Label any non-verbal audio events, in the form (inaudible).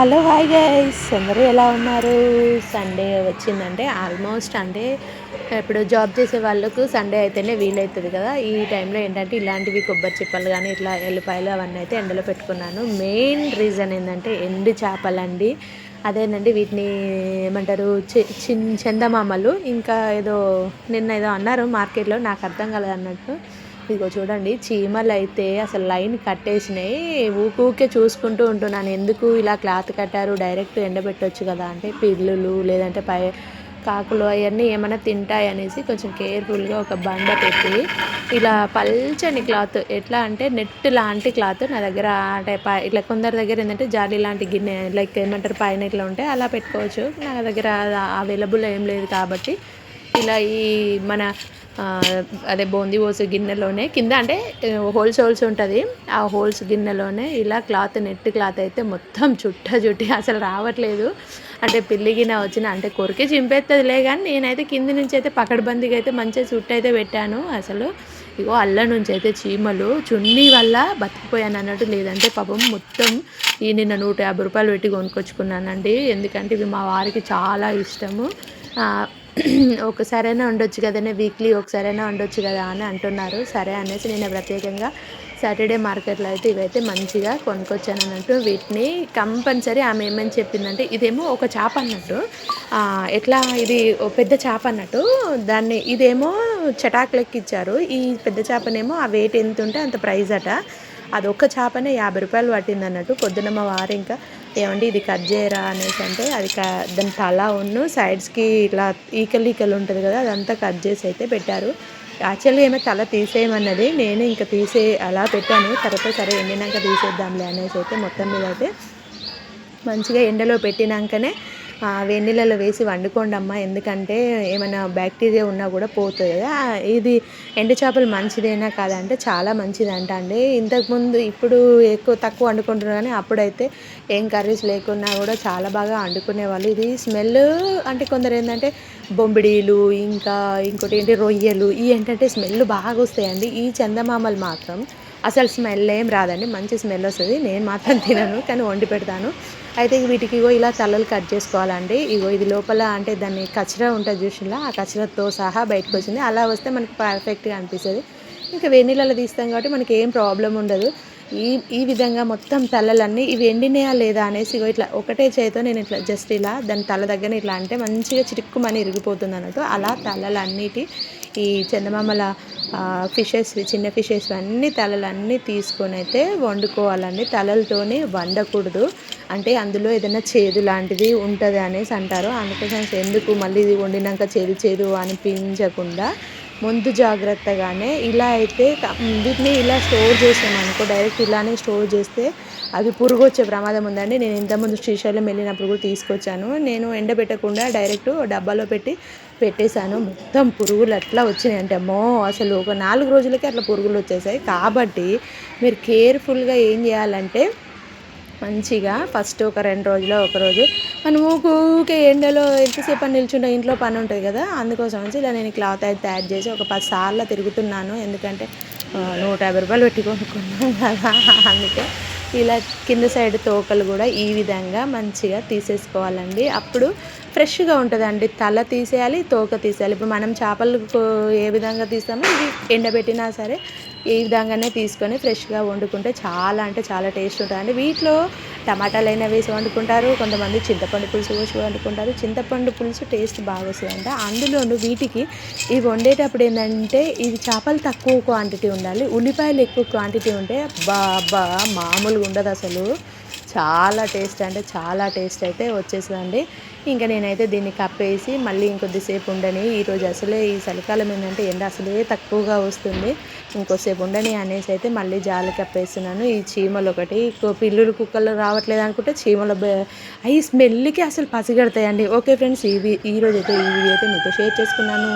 Hello hi guys. అందరూ ఎలా ఉన్నారు? సండే వచ్చిందంటే ఆల్మోస్ట్ అంటే ఇప్పుడు జాబ్ చేసే వాళ్ళకు సండే అయితేనే వీలవుతుంది కదా. ఈ టైంలో ఏంటంటే ఇలాంటివి కొబ్బరి చిప్పలు కానీ ఇట్లా ఎల్లిపాయలు అవన్నీ అయితే ఎండలో పెట్టుకున్నాను. మెయిన్ రీజన్ ఏంటంటే ఎండు చేపలండి. అదేనండి వీటిని ఏమంటారు? చిన్ చందమామలు. ఇంకా ఏదో నిన్న ఏదో అన్నారు మార్కెట్లో నాకు అర్థం కలదన్నట్టు అన్నట్టు. ఇదిగో చూడండి చీమలు అయితే అసలు లైన్ కట్టేసినాయి. ఊకే చూసుకుంటూ ఉంటున్నాను ఎందుకు ఇలా క్లాత్ కట్టారు? డైరెక్ట్ ఎండబెట్టవచ్చు కదా. అంటే పిల్లులు లేదంటే పై కాకులు అవన్నీ ఏమైనా తింటాయి అనేసి కొంచెం కేర్ఫుల్గా ఒక బండ పెట్టి ఇలా పల్చని క్లాత్. ఎట్లా అంటే నెట్ లాంటి క్లాత్ నా దగ్గర. అంటే ఇట్లా కొందరి దగ్గర ఏంటంటే జాలి లాంటి గిన్నె లైక్ ఏమంటారు పైన ఇట్లా ఉంటే అలా పెట్టుకోవచ్చు. నా దగ్గర అవైలబుల్ ఏం లేదు కాబట్టి. ఇలా ఈ మన అదే బూందీ పోసే గిన్నెలోనే. కింద అంటే హోల్స్ హోల్స్ ఉంటుంది. ఆ హోల్స్ గిన్నెలోనే ఇలా క్లాత్ నెట్ క్లాత్ అయితే మొత్తం చుట్ట చుట్టి అసలు రావట్లేదు. అంటే పిల్లి గిన్నె వచ్చిన అంటే కొరికే చింపేస్తుందిలే కానీ నేనైతే కింద నుంచి అయితే పకడ్బందీకి అయితే మంచిగా చుట్టు అయితే పెట్టాను. అసలు ఇగో అల్ల నుంచి అయితే చీమలు చున్నీ వల్ల బతికిపోయాను అన్నట్టు లేదంటే పాపం మొత్తం ఈ నిన్న నూట యాభై రూపాయలు పెట్టి కొనుక్కొచ్చుకున్నానండి. ఎందుకంటే ఇవి మా వారికి చాలా ఇష్టము. ఒకసారైనా ఉండొచ్చు కదనే వీక్లీ ఒకసారైనా ఉండొచ్చు కదా అని అంటున్నారు. సరే అనేసి నేను ప్రత్యేకంగా సాటర్డే మార్కెట్లో అయితే ఇవైతే మంచిగా కొనుక్కొచ్చాను అన్నట్టు వీటిని కంపల్సరీ ఆమె ఏమని చెప్పిందంటే ఇదేమో ఒక చేప అన్నట్టు. ఎట్లా ఇది పెద్ద చేప అన్నట్టు. దాన్ని ఇదేమో చటాకులెక్కి ఇచ్చారు ఈ పెద్ద చేపనేమో ఆ వెయిట్ ఎంత ఉంటే అంత ప్రైజ్ అట. అది ఒక్క చేపనే యాభై రూపాయలు పట్టింది అన్నట్టు పొద్దున మా వారు ఇంకా ఏమండి ఇది కట్ చేయరా? అనేసి అంటే అది దాని తల ఉన్ను సైడ్స్కి ఇట్లా ఈకలు ఈకలు ఉంటుంది కదా అదంతా కట్ చేసి అయితే పెట్టారు. యాక్చువల్గా ఏమో తల తీసేయమన్నది నేను ఇంకా తీసే అలా పెట్టాను. తర్వాత సరే ఎండినాక తీసేద్దాంలే అనేసి అయితే మొత్తం మీద అయితే మంచిగా ఎండలో పెట్టినాకనే వెన్నీళ్ళలో వేసి వండుకోండి అమ్మ ఎందుకంటే ఏమైనా బ్యాక్టీరియా ఉన్నా కూడా పోతుంది కదా. ఇది ఎండు చేపలు మంచిదేనా కాదంటే చాలా మంచిదంట అండి. ఇంతకుముందు ఇప్పుడు ఎక్కువ తక్కువ వండుకుంటున్నారు కానీ అప్పుడైతే ఏం కర్రీస్ లేకున్నా కూడా చాలా బాగా వండుకునేవాళ్ళు. ఇది స్మెల్ అంటే కొందరు ఏంటంటే బొంబిడీలు ఇంకా ఇంకోటి ఏంటి రొయ్యలు ఇవి ఏంటంటే స్మెల్ బాగా వస్తాయండి. ఈ చందమామలు మాత్రం అసలు స్మెల్ ఏం రాదండి మంచి స్మెల్ వస్తుంది. నేను మాత్రం (laughs) తినను కానీ వండి పెడతాను. అయితే వీటికి ఇగో ఇలా తలలు కట్ చేసుకోవాలండి. ఇగో ఇది లోపల అంటే దాన్ని కచరా ఉంటుంది చూసిలా ఆ కచరతో సహా బయటకు వచ్చింది. అలా వస్తే మనకి పర్ఫెక్ట్గా అనిపిస్తుంది. ఇంకా వెన్నీళ్ళలో తీస్తాం కాబట్టి మనకి ఏం ప్రాబ్లం ఉండదు. ఈ ఈ విధంగా మొత్తం తలలన్నీ ఇవి ఎండినాయా లేదా అనేసి ఇగో ఇట్లా ఒకటే చేతితో నేను ఇట్లా జస్ట్ ఇలా దాని తల దగ్గర ఇట్లా అంటే మంచిగా చిరుక్కుమని ఇరిగిపోతుంది అన్నట్టు. అలా తలలన్నిటి ఈ చందమామల ఫిషెస్ చిన్న ఫిషెస్ అన్ని తలలన్నీ తీసుకొని అయితే వండుకోవాలండి. తలలతోనే వండకూడదు. అంటే అందులో ఏదైనా చేదు లాంటిది ఉంటుంది అనేసి అంటారు. అందుకోసం ఎందుకు మళ్ళీ ఇది వండినాక చేదు చేదు అనిపించకుండా ముందు జాగ్రత్తగానే ఇలా అయితే వీటిని ఇలా స్టోర్ చేసామనుకో డైరెక్ట్ ఇలానే స్టోర్ చేస్తే అవి పురుగు వచ్చే ప్రమాదం ఉందండి. నేను ఇంతకుముందు శ్రీశైలం వెళ్ళినప్పుడు కూడా తీసుకొచ్చాను. నేను ఎండబెట్టకుండా డైరెక్ట్ డబ్బాలో పెట్టి పెట్టేశాను. మొత్తం పురుగులు అట్లా వచ్చినాయి. అంటే అమ్మో అసలు ఒక నాలుగు రోజులకే అట్లా పురుగులు వచ్చేసాయి. కాబట్టి మీరు కేర్ఫుల్గా ఏం చేయాలంటే మంచిగా ఫస్ట్ ఒక రెండు రోజుల్లో ఒక రోజు. మనం ఊకే ఎండలో ఎంతసేపు అని నిల్చుంటే ఇంట్లో పని ఉంటుంది కదా అందుకోసం వచ్చి ఇలా నేను క్లాత్ అయితే తయారు చేసి ఒక పది సార్లు తిరుగుతున్నాను. ఎందుకంటే నూట యాభై రూపాయలు పెట్టి కొనుక్కున్నాను కదా అందుకే ఇలా కింద సైడ్ తోకలు కూడా ఈ విధంగా మంచిగా తీసేసుకోవాలండి. అప్పుడు ఫ్రెష్గా ఉంటుందండి. తల తీసేయాలి తోక తీసేయాలి. ఇప్పుడు మనం చేపలు ఏ విధంగా తీస్తామో ఇవి ఎండబెట్టినా సరే ఈ విధంగానే తీసుకొని ఫ్రెష్గా వండుకుంటే చాలా అంటే చాలా టేస్ట్ ఉంటుందండి. వీటిలో టమాటాలు అయినా వేసి వండుకుంటారు కొంతమంది చింతపండు పులుసు పోసి వండుకుంటారు. చింతపండు పులుసు టేస్ట్ బాగా వస్తుందంట. అందులోను వీటికి ఇవి వండేటప్పుడు ఏంటంటే ఇది చేపలు తక్కువ క్వాంటిటీ ఉండాలి. ఉల్లిపాయలు ఎక్కువ క్వాంటిటీ ఉంటే బాబా మామూలుగా ఉండదు అసలు. చాలా టేస్ట్ అంటే చాలా టేస్ట్ అయితే వచ్చేసిందండి. ఇంకా నేనైతే దీన్ని కప్పేసి మళ్ళీ ఇంకొద్దిసేపు ఉండని ఈరోజు అసలే ఈ చలికాలం ఏంటంటే ఎండ అసలే తక్కువగా వస్తుంది. ఇంకోసేపు ఉండని అనేసి అయితే మళ్ళీ జాలి కప్పేస్తున్నాను. ఈ చీమలు ఒకటి పిల్లులు కుక్కలు రావట్లేదు అనుకుంటే చీమలు అవి స్మెల్కి అసలు పసిగడతాయండి. ఓకే ఫ్రెండ్స్ ఇవి ఈరోజు అయితే ఈ వీడియో అయితే మీతో షేర్ చేసుకున్నాను.